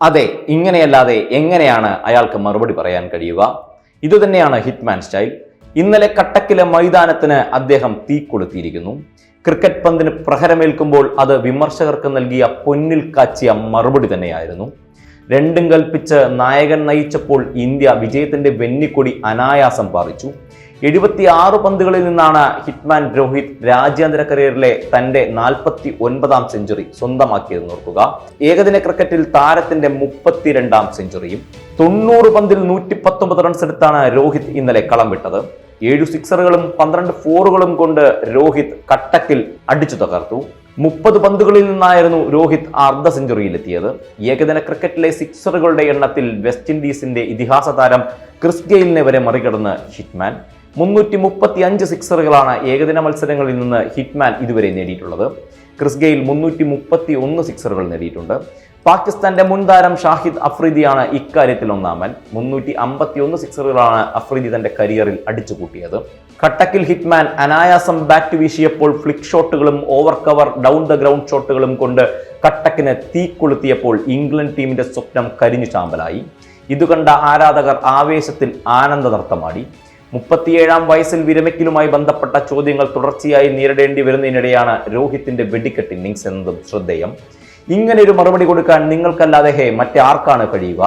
അതെ ഇങ്ങനെയല്ലാതെ എങ്ങനെയാണ് അയാൾക്ക് മറുപടി പറയാൻ കഴിയുക? ഇതുതന്നെയാണ് ഹിറ്റ്മാൻ സ്റ്റൈൽ. ഇന്നലെ കട്ടക്കിലെ മൈതാനത്തിന് അദ്ദേഹം തീ കൊളുത്തിയിരിക്കുന്നു. ക്രിക്കറ്റ് പന്തിന് പ്രഹരമേൽക്കുമ്പോൾ അത് വിമർശകർക്ക് നൽകിയ പൊന്നിൽ കാച്ചിയ മറുപടി തന്നെയായിരുന്നു. രണ്ടും കൽപ്പിച്ച് നായകൻ നയിച്ചപ്പോൾ ഇന്ത്യ വിജയത്തിന്റെ വെന്നിക്കൊടി അനായാസം പാറിച്ചു. എഴുപത്തി ആറ് പന്തുകളിൽ നിന്നാണ് ഹിറ്റ്മാൻ രോഹിത് രാജ്യാന്തര കരിയറിലെ തന്റെ നാൽപ്പത്തി ഒൻപതാം സെഞ്ചുറി സ്വന്തമാക്കിയത് നോക്കുക. ഏകദിന ക്രിക്കറ്റിൽ താരത്തിന്റെ മുപ്പത്തിരണ്ടാം സെഞ്ചുറിയും തൊണ്ണൂറ് പന്തിൽ നൂറ്റി പത്തൊമ്പത് റൺസ് എടുത്താണ് രോഹിത് ഇന്നലെ കളം വിട്ടത്. ഏഴു സിക്സറുകളും പന്ത്രണ്ട് ഫോറുകളും കൊണ്ട് രോഹിത് കട്ടക്കിൽ അടിച്ചു തകർത്തു. മുപ്പത് പന്തുകളിൽ നിന്നായിരുന്നു രോഹിത് അർദ്ധ സെഞ്ചുറിയിലെത്തിയത് ഏകദിന ക്രിക്കറ്റിലെ സിക്സറുകളുടെ എണ്ണത്തിൽ വെസ്റ്റ് ഇൻഡീസിന്റെ ഇതിഹാസ താരം ക്രിസ് ഗെയിലിനെ വരെ മറികടന്ന് ഹിറ്റ്മാൻ. മുന്നൂറ്റി മുപ്പത്തി അഞ്ച് സിക്സറുകളാണ് ഏകദിന മത്സരങ്ങളിൽ നിന്ന് ഹിറ്റ്മാൻ ഇതുവരെ നേടിയിട്ടുള്ളത്. ക്രിസ് ഗെയിൽ മുന്നൂറ്റി മുപ്പത്തി ഒന്ന് സിക്സറുകൾ നേടിയിട്ടുണ്ട്. പാകിസ്ഥാന്റെ മുൻ താരം ഷാഹിദ് അഫ്രീദിയാണ് ഇക്കാര്യത്തിൽ ഒന്നാമൻ. മുന്നൂറ്റി അമ്പത്തി ഒന്ന് സിക്സറുകളാണ് അഫ്രീദി തന്റെ കരിയറിൽ അടിച്ചു കൂട്ടിയത് കട്ടക്കിൽ ഹിറ്റ്മാൻ അനായാസം ബാറ്റ് വീശിയപ്പോൾ flick ഷോട്ടുകളും over cover down the ground ഷോട്ടുകളും കൊണ്ട് കട്ടക്കിന് തീ കൊളുത്തിയപ്പോൾ ഇംഗ്ലണ്ട് ടീമിന്റെ സ്വപ്നം കരിഞ്ഞു ചാമ്പലായി. ഇതുകണ്ട ആരാധകർ ആവേശത്തിൽ ആനന്ദ നൃത്തമാടി മുപ്പത്തിയേഴാം വയസ്സിൽ വിരമിക്കലുമായി ബന്ധപ്പെട്ട ചോദ്യങ്ങൾ തുടർച്ചയായി നേരിടേണ്ടി വരുന്നതിനിടെയാണ് രോഹിത്തിന്റെ വെടിക്കെട്ട് ഇന്നിങ്സ് എന്നതും ശ്രദ്ധേയം. ഇങ്ങനെ ഒരു മറുപടി കൊടുക്കാൻ നിങ്ങൾക്കല്ലാതെ ഹേ മറ്റാർക്കാണ് കഴിയുക?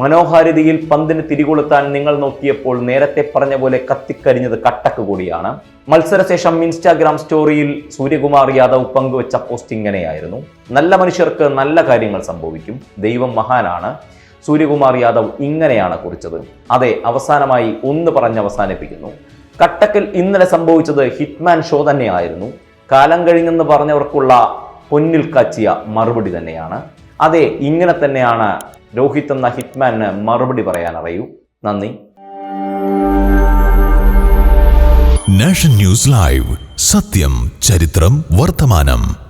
മനോഹാരിതയിൽ പന്തിന് തിരികൊളുത്താൻ നിങ്ങൾ നോക്കിയപ്പോൾ നേരത്തെ പറഞ്ഞ പോലെ കത്തിക്കരിഞ്ഞത് കട്ടക്ക് കൂടിയാണ്. മത്സരശേഷം ഇൻസ്റ്റാഗ്രാം സ്റ്റോറിയിൽ സൂര്യകുമാർ യാദവ് പങ്കുവച്ച പോസ്റ്റ് ഇങ്ങനെയായിരുന്നു. നല്ല മനുഷ്യർക്ക് നല്ല കാര്യങ്ങൾ സംഭവിക്കും. ദൈവം മഹാനാണ്. സൂര്യകുമാർ യാദവ് ഇങ്ങനെയാണ് കുറിച്ചത്. അതെ അവസാനമായി ഒന്ന് പറഞ്ഞ് അവസാനിപ്പിക്കുന്നു. കട്ടക്കിൽ ഇന്നലെ സംഭവിച്ചത് ഹിറ്റ്മാൻ ഷോ തന്നെയായിരുന്നു. കാലം കഴിഞ്ഞെന്ന് പറഞ്ഞവർക്കുള്ള പൊന്നിൽ കാച്ചിയ മറുപടി തന്നെയാണ്. അതെ ഇങ്ങനെ തന്നെയാണ് രോഹിത് എന്ന ഹിറ്റ്മാന് മറുപടി പറയാൻ അറിയൂ. നന്ദി. Nation news live. സത്യം ചരിത്രം വർത്തമാനം.